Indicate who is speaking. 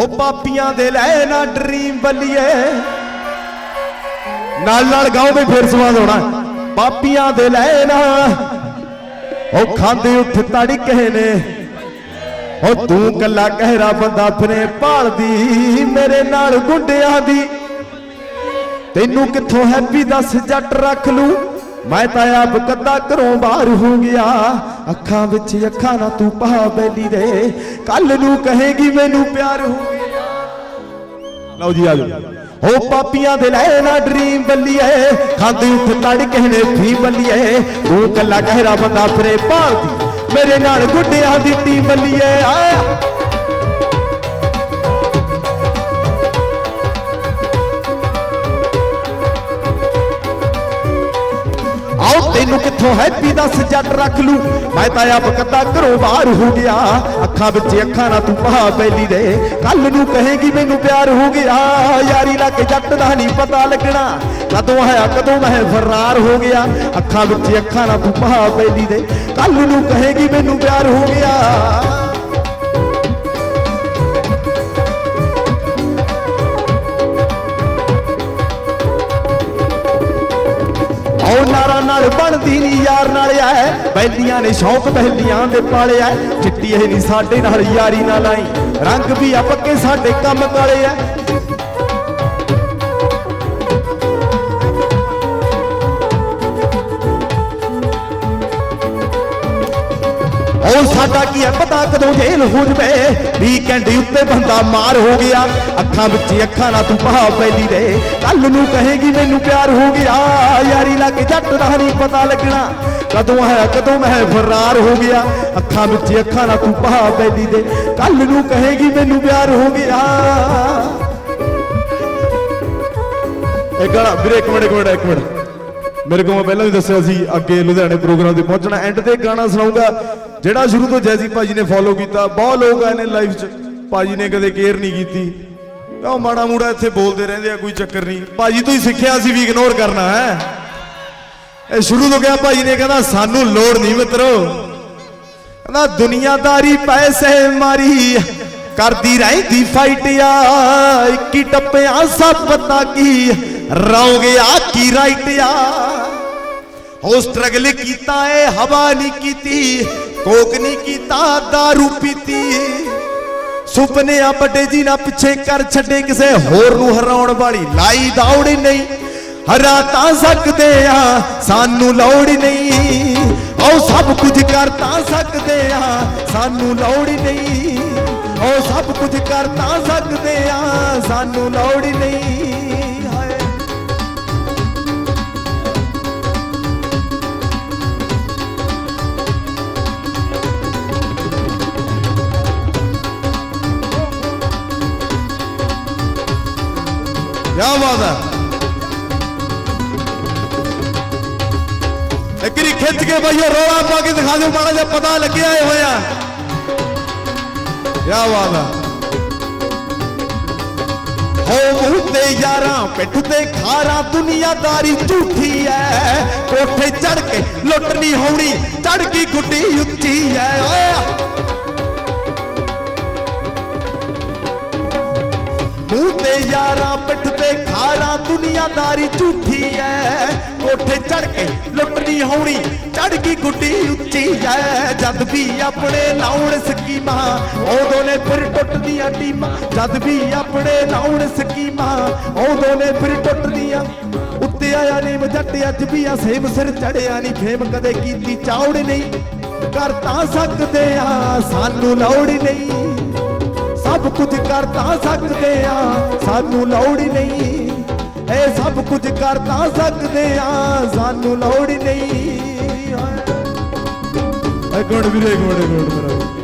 Speaker 1: ਉਹ ਪਾਪੀਆਂ ਦੇ ਲੈ ਨਾ ਡਰੀਮ ਬੱਲੀਏ ਨਾਲ ਨਾਲ ਗਾਓ ਵੀ ਫੇਰ ਸਵਾਦ ਹੋਣਾ। ਪਾਪੀਆਂ ਦੇ ਲੈ ਨਾ। ਉਹ ਖਾਂਦੇ ਉੱਠ ਤੜਕੇ ਨੇ। ਉਹ ਤੂੰ ਕੱਲਾ ਕਹਿਰਾ ਬੰਦਾ ਫਨੇ ਭਾਲਦੀ, ਮੇਰੇ ਨਾਲ ਗੁੰਡਿਆਂ ਦੀ। ਤੈਨੂੰ ਕਿੱਥੋਂ ਹੈਪੀ ਦੱਸ ਜੱਟ ਰੱਖ ਲੂ? ਮੈਂ ਤਾਂ ਆਪ ਕੱਦਾ ਘਰੋਂ ਬਾਹਰ ਹੋ ਗਿਆ। ਅੱਖਾਂ ਵਿੱਚ ਅੱਖਾਂ ਨਾ ਤੂੰ ਪਾ ਬੈਲੀ ਦੇ। ਕੱਲ ਨੂੰ ਕਹੇਗੀ ਮੈਨੂੰ ਪਿਆਰ ਹੋ ਗਿਆ ਲਓ ਜੀ ਆ ਜਾਓ। ਹੋ ਪਾਪੀਆਂ ਦੇ ਲੈ ਨਾ ਡਰੀਮ ਬੱਲੀਏ ਖਾਂਦੀ ਉੱਠ ਤੜਕੇ ਨੇ ਫੀ ਬੱਲੀਏ ਤੂੰ ਕੱਲਾ ਕਹਿਰਾ ਬੰਦਾ ਫਰੇ ਭਾਲਦੀ, ਮੇਰੇ ਨਾਲ ਗੁੱਡਿਆਂ ਦੀ ਟੀਮ ਬੱਲੀਏ ਆ ਆਓ ਕਿੱਥੋਂ ਹੈਪੀ ਦੱਸ ਜੱਟ ਰੱਖ ਲੂ? ਮੈਂ ਤਾਂ ਆਪ ਕੱਦਾ ਘਰੋਂ ਬਾਹਰ ਹੋ ਗਿਆ। ਅੱਖਾਂ ਵਿੱਚ ਅੱਖਾਂ ਨਾਲ ਤੂੰ ਪਹਾ ਬੈਲੀ ਦੇ। ਕੱਲ ਨੂੰ ਕਹੇਗੀ ਮੈਨੂੰ ਪਿਆਰ ਹੋ ਗਿਆ। ਯਾਰੀ ਲੱਗ ਜੱਟ ਦਾ ਨਹੀਂ ਪਤਾ ਲੱਗਣਾ। ਕਦੋਂ ਆਇਆ, ਕਦੋਂ ਮੈਂ ਫਰਾਰ ਹੋ ਗਿਆ। ਅੱਖਾਂ ਵਿੱਚ ਅੱਖਾਂ ਨਾਲ ਤੂੰ ਪਹਾ ਬੈਲੀ ਦੇ। ਕੱਲ ਨੂੰ ਕਹੇਗੀ ਮੈਨੂੰ ਪਿਆਰ ਹੋ ਗਿਆ। ਬਣਦੀ ਨਹੀਂ ਯਾਰ ਨਾਲ ਐ। ਬੈਲੀਆਂ ਨੇ ਸ਼ੌਕ ਬਹਿਲੀਆਂ ਦੇ ਪਾਲਿਆ ਚਿੱਟੀ ਇਹ ਨਹੀਂ ਸਾਡੇ ਨਾਲ, ਯਾਰੀ ਨਾਲ ਆਈ ਰੰਗ ਵੀ ਆ ਪੱਕੇ ਸਾਡੇ ਕੰਮ ਕਾਲੇ ਐ। ਉਹ ਸਾਡਾ ਕੀ ਹੈ? ਪਤਾ ਕਦੋਂ ਜੇਲ ਹੋ ਜਵੇ? ਵੀਕਐਂਡ ਉੱਤੇ ਬੰਦਾ ਮਾਰ ਹੋ ਗਿਆ। ਅੱਖਾਂ ਵਿੱਚ ਅੱਖਾਂ ਨਾਲ ਤੂੰ ਪਹਾ ਪੈਦੀ ਦੇ ਕੱਲ ਨੂੰ ਕਹੇਗੀ, ਮੈਨੂੰ ਪਿਆਰ ਹੋ ਗਿਆ। ਯਾਰੀ ਲੱਗ ਜੱਟ ਦਾ ਨਹੀਂ ਪਤਾ ਲੱਗਣਾ। ਕਦੋਂ ਹੈ, ਕਦੋਂ ਮੈਂ ਫਰਾਰ ਹੋ ਗਿਆ। ਅੱਖਾਂ ਵਿੱਚ ਅੱਖਾਂ ਨਾਲ ਤੂੰ ਪਹਾ ਪੈਦੀ ਦੇ ਕੱਲ ਨੂੰ ਕਹੇਗੀ, ਮੈਨੂੰ ਪਿਆਰ ਹੋ ਗਿਆ। ਇਹ ਗਾਣਾ ਵੀਰੇ, ਇੱਕ ਮਿੰਟ ਇੱਕ ਮਿੰਟ ਇੱਕ ਮਿੰਟ। ਮੇਰੇ ਕੋਲ ਪਹਿਲਾਂ ਵੀ ਦੱਸਿਆ ਸੀ, ਅੱਗੇ ਲੁਧਿਆਣੇ ਪ੍ਰੋਗਰਾਮ ਤੇ ਪਹੁੰਚਣਾ। ਐਂਡ ਤੇ ਗਾਣਾ ਸੁਣਾਉਂਗਾ ਜਿਹੜਾ ਸ਼ੁਰੂ ਤੋਂ ਜੈਸੀ ਭਾਜੀ ਨੇ ਫੋਲੋ ਕੀਤਾ, ਬਹੁਤ ਲੋਕ ਆਏ ਨੇ ਲਾਈਵ 'ਚ। ਭਾਜੀ ਨੇ ਕਦੇ ਕੇਅਰ ਨਹੀਂ ਕੀਤੀ। ਉਹ ਮਾੜਾ ਮੂੜਾ ਇੱਥੇ ਬੋਲਦੇ ਰਹਿੰਦੇ ਆ, ਕੋਈ ਚੱਕਰ ਨਹੀਂ। ਭਾਜੀ ਤੋਂ ਹੀ ਸਿੱਖਿਆ ਸੀ ਵੀ ਇਗਨੋਰ ਕਰਨਾ ਹੈ। ਇਹ ਸ਼ੁਰੂ ਤੋਂ ਕਿਹਾ ਭਾਜੀ ਨੇ, ਕਹਿੰਦਾ ਸਾਨੂੰ ਲੋੜ ਨਹੀਂ ਮਿੱਤਰੋ। ਕਹਿੰਦਾ ਦੁਨੀਆਦਾਰੀ ਪੈਸੇ ਮਾਰੀ, ਕਰਦੀ ਰਹਿੰਦੀ ਫਾਈਟ ਆ। ਇੱਕੀ ਟੱਪਿਆਂ ਸਭ ਪਤਾ ਕੀ ਰੌਂਗ ਆ ਕੀ ਰਾਈਟ ਆ। ਹੋ ਸਟਰਗਲ ਕੀਤਾ ਏ ਹਵਾ ਨਹੀਂ ਕੀਤੀ। ਕੋਕ ਕੀਤਾ दारू ਪੀਤੀ। ਸੁਪਨੇ ਆ ਵੱਡੇ ਜੀ ਨਾ ਪਿੱਛੇ ਕਰ ਛੱਡੇ ਕਿਸੇ ਹੋਰ ਨੂੰ ਹਰਾਉਣ ਵਾਲੀ। ਲਾਈ ਦੌੜ ਨਹੀਂ, ਹਰਾ ਤਾਂ ਸਕਦੇ ਆ, ਸਾਨੂੰ ਲੋੜ ਨਹੀਂ। ਉਹ ਸਭ ਕੁਝ ਕਰ ਤਾਂ ਸਕਦੇ ਆ, ਸਾਨੂੰ ਲੋੜ ਨਹੀਂ। ਉਹ ਸਭ ਕੁਝ ਕਰ ਤਾਂ ਸਕਦੇ ਆ, ਸਾਨੂੰ ਲੋੜ ਨਹੀਂ। ਕਿਆ ਬਾਤ ਹੈ ਇੱਕਰੀ ਖਿੱਚ ਕੇ ਬਈਓ ਰੋਲਾ ਪਾ ਕੇ ਦਿਖਾ ਦਿਓ ਮਾੜਾ ਜਿਹਾ ਪਤਾ ਲੱਗਿਆ ਇਹ ਹੋਇਆ ਕਿਆ ਬਾਤ ਹੈ ਹੋ ਮੂੰਹ ਤੇ ਯਾਰਾਂ ਪਿੱਠ ਤੇ ਖਾਰਾ ਦੁਨੀਆਦਾਰੀ ਝੂਠੀ ਐ ਕੋਠੇ ਚੜ ਕੇ ਲੁੱਟ ਨਹੀਂ ਹੋਣੀ ਚੜ ਗਈ ਗੁੱਡੀ ਉੱਚੀ ਮੂੰਹ ਤੇ ਯਾਰਾਂ, ਪਿੱਠ ਤੇ ਖਾਰਾ ਦੁਨੀਆਦਾਰੀ ਝੂਠੀ ਐ। ਕੋਠੇ ਚੜ ਕੇ ਲੁੱਟ ਹੋਣੀ ਚੜ ਗਈ ਗੁੱਡੀ ਉੱਚੀ ਐ। ਜਦ ਵੀ ਆਪਣੇ ਲਾਉਣ ਸਕੀਮਾਂ, ਉਦੋਂ ਨੇ ਫਿਰ ਟੁੱਟਦੀਆਂ ਟੀਮਾਂ। ਜਦ ਵੀ ਆਪਣੇ ਲਾਉਣ ਸਕੀਮਾਂ, ਉਦੋਂ ਨੇ ਫਿਰ ਟੁੱਟਦੀਆਂ। ਉੱਤੇ ਆਇਆ ਨੀ ਜੱਟ ਅੱਜ ਵੀ ਆ ਸੇਮ ਸਿਰ ਚੜਿਆ ਨਹੀਂ ਫੇਮ ਕਦੇ ਕੀਤੀ ਚੌੜ ਨਹੀਂ। ਕਰ ਤਾਂ ਸਕਦੇ ਆ, ਸਾਨੂੰ ਲੋੜ ਨਹੀਂ। ਸਭ ਕੁਝ ਕਰ ਤਾਂ ਸਕਦੇ ਆ। ਸਾਨੂੰ ਲੋੜ ਨਹੀਂ। ਇਹ ਸਭ ਕੁਝ ਕਰ ਤਾਂ ਸਕਦੇ ਆ। ਸਾਨੂੰ ਲੋੜ ਨਹੀਂ। ਇੱਕ ਮਿੰਟ ਵੀਰੇ ਇੱਕ ਮਿੰਟ ਇੱਕ